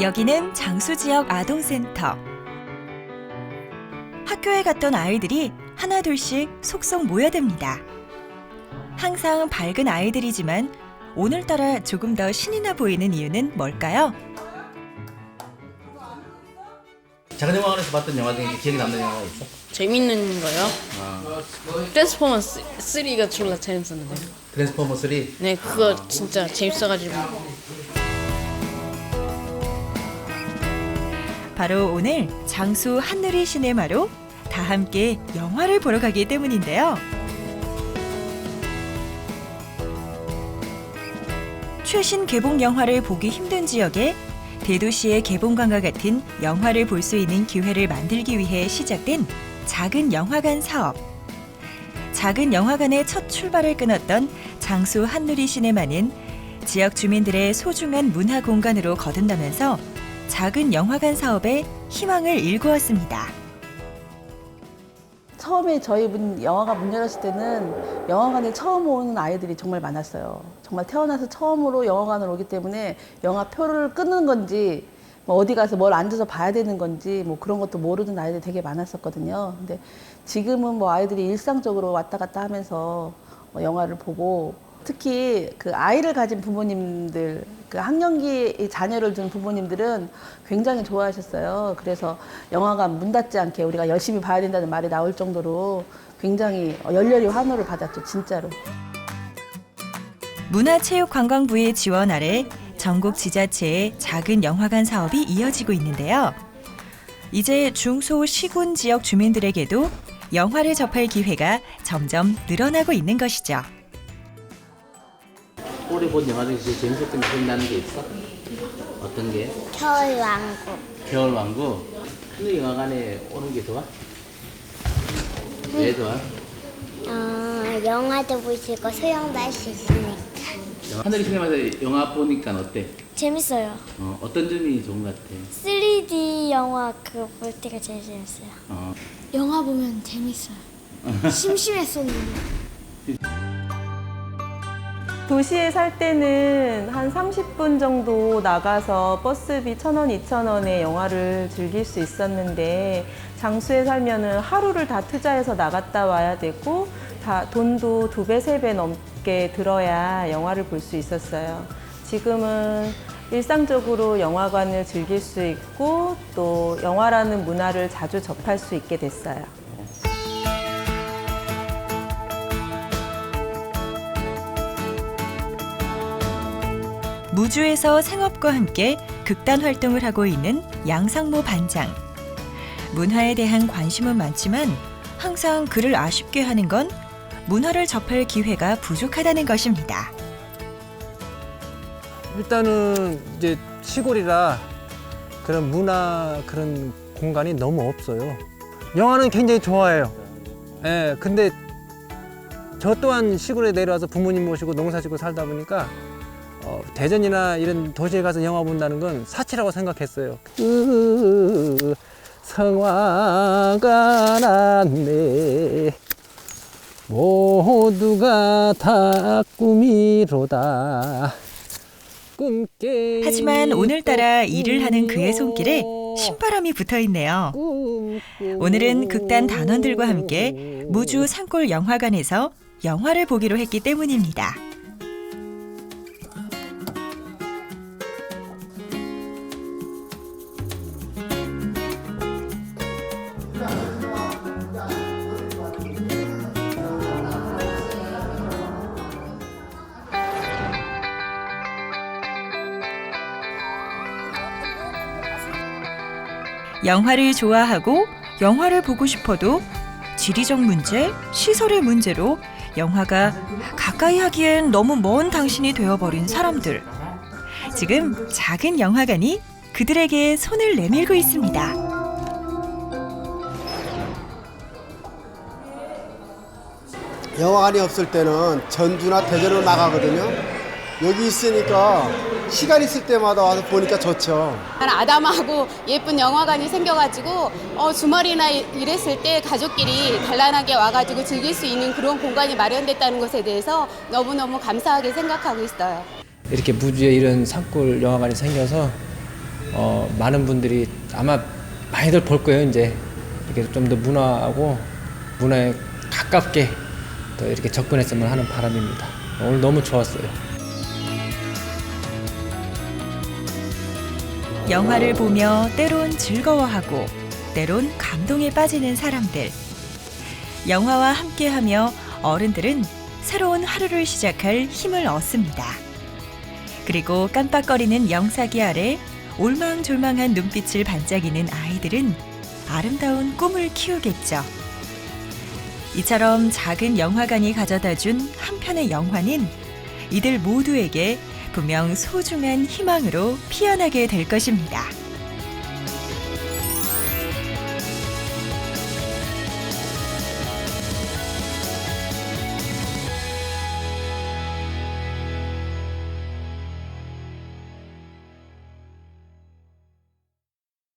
여기는 장수 지역 아동센터. 학교에 갔던 아이들이 하나둘씩 속속 모여듭니다. 항상 밝은 아이들이지만 오늘따라 조금 더 신이 나 보이는 이유는 뭘까요? 작은 영화관에서 봤던 영화 중에 기억에 남는 영화가 있어? 재밌는 거요? 아, 트랜스포머 3가 졸라 재밌었는데. 트랜스포머 3 네, 그거 진짜 재밌어가지고. 바로 오늘 장수 한누리 시네마로 다 함께 영화를 보러 가기 때문인데요. 최신 개봉 영화를 보기 힘든 지역에 대도시의 개봉관과 같은 영화를 볼 수 있는 기회를 만들기 위해 시작된 작은 영화관 사업. 작은 영화관의 첫 출발을 끊었던 장수 한누리 시네마는 지역 주민들의 소중한 문화 공간으로 거듭나면서 작은 영화관 사업에 희망을 일구었습니다. 처음에 저희 문, 영화가 문 열었을 때는 영화관에 처음 오는 아이들이 정말 많았어요. 정말 태어나서 처음으로 영화관을 오기 때문에 영화 표를 끊는 건지 뭐 어디 가서 뭘 앉아서 봐야 되는 건지 뭐 그런 것도 모르는 아이들이 되게 많았었거든요. 근데 지금은 뭐 아이들이 일상적으로 왔다 갔다 하면서 뭐 영화를 보고 특히 그 아이를 가진 부모님들, 그 학령기 자녀를 둔 부모님들은 굉장히 좋아하셨어요. 그래서 영화관 문 닫지 않게 우리가 열심히 봐야 된다는 말이 나올 정도로 굉장히 열렬히 환호를 받았죠, 진짜로. 문화체육관광부의 지원 아래 전국 지자체의 작은 영화관 사업이 이어지고 있는데요. 이제 중소 시군 지역 주민들에게도 영화를 접할 기회가 점점 늘어나고 있는 것이죠. 올해 본 영화 중에 제일 재밌었던 게 기억나는 게 있어? 어떤 게? 겨울 왕국 겨울 왕국 하늘 영화관에 오는 게 좋아? 왜 좋아? 어, 영화도 볼 수 있고 수영도 할 수 있으니까 영화- 하늘이 시네마에서 영화 보니까 어때? 재밌어요 어, 어떤 점이 좋은 것 같아? 3D 영화 그거 볼 때가 제일 재밌어요 어, 영화 보면 재밌어요 심심했었는데 도시에 살 때는 한 30분 정도 나가서 버스비 1,000원, 2,000원에 영화를 즐길 수 있었는데 장수에 살면은 하루를 다 투자해서 나갔다 와야 되고 다 돈도 두 배, 세 배 넘게 들어야 영화를 볼 수 있었어요. 지금은 일상적으로 영화관을 즐길 수 있고 또 영화라는 문화를 자주 접할 수 있게 됐어요. 무주에서 생업과 함께 극단 활동을 하고 있는 양상모 반장. 문화에 대한 관심은 많지만 항상 그를 아쉽게 하는 건 문화를 접할 기회가 부족하다는 것입니다. 일단은 이제 시골이라 그런 문화 그런 공간이 너무 없어요. 영화는 굉장히 좋아해요. 예, 근데 저 또한 시골에 내려와서 부모님 모시고 농사 짓고 살다 보니까 어, 대전이나 이런 도시에 가서 영화 본다는 건 사치라고 생각했어요. 으, 성화가 났네. 모두가 다 꿈이로다. 꿈깨 하지만 오늘따라 일을 하는 그의 손길에 신바람이 붙어 있네요. 오늘은 극단 단원들과 함께 무주 산골 영화관에서 영화를 보기로 했기 때문입니다. 영화를 좋아하고 영화를 보고 싶어도 지리적 문제, 시설의 문제로 영화가 가까이 하기엔 너무 먼 당신이 되어버린 사람들. 지금 작은 영화관이 그들에게 손을 내밀고 있습니다. 영화관이 없을 때는 전주나 대전으로 나가거든요. 여기 있으니까 시간 있을 때마다 와서 보니까 좋죠. 한 아담하고 예쁜 영화관이 생겨가지고 어, 주말이나 이- 이랬을 때 가족끼리 단란하게 와가지고 즐길 수 있는 그런 공간이 마련됐다는 것에 대해서 너무너무 감사하게 생각하고 있어요. 이렇게 무주에 이런 산골 영화관이 생겨서 어, 많은 분들이 아마 많이들 볼 거예요 이제 이렇게 좀 더 문화하고 문화에 가깝게 더 이렇게 접근했으면 하는 바람입니다. 오늘 너무 좋았어요. 영화를 보며 때론 즐거워하고 때론 감동에 빠지는 사람들. 영화와 함께하며 어른들은 새로운 하루를 시작할 힘을 얻습니다. 그리고 깜빡거리는 영사기 아래 올망졸망한 눈빛을 반짝이는 아이들은 아름다운 꿈을 키우겠죠. 이처럼 작은 영화관이 가져다 준 한 편의 영화는 이들 모두에게 분명 소중한 희망으로 피어나게 될 것입니다.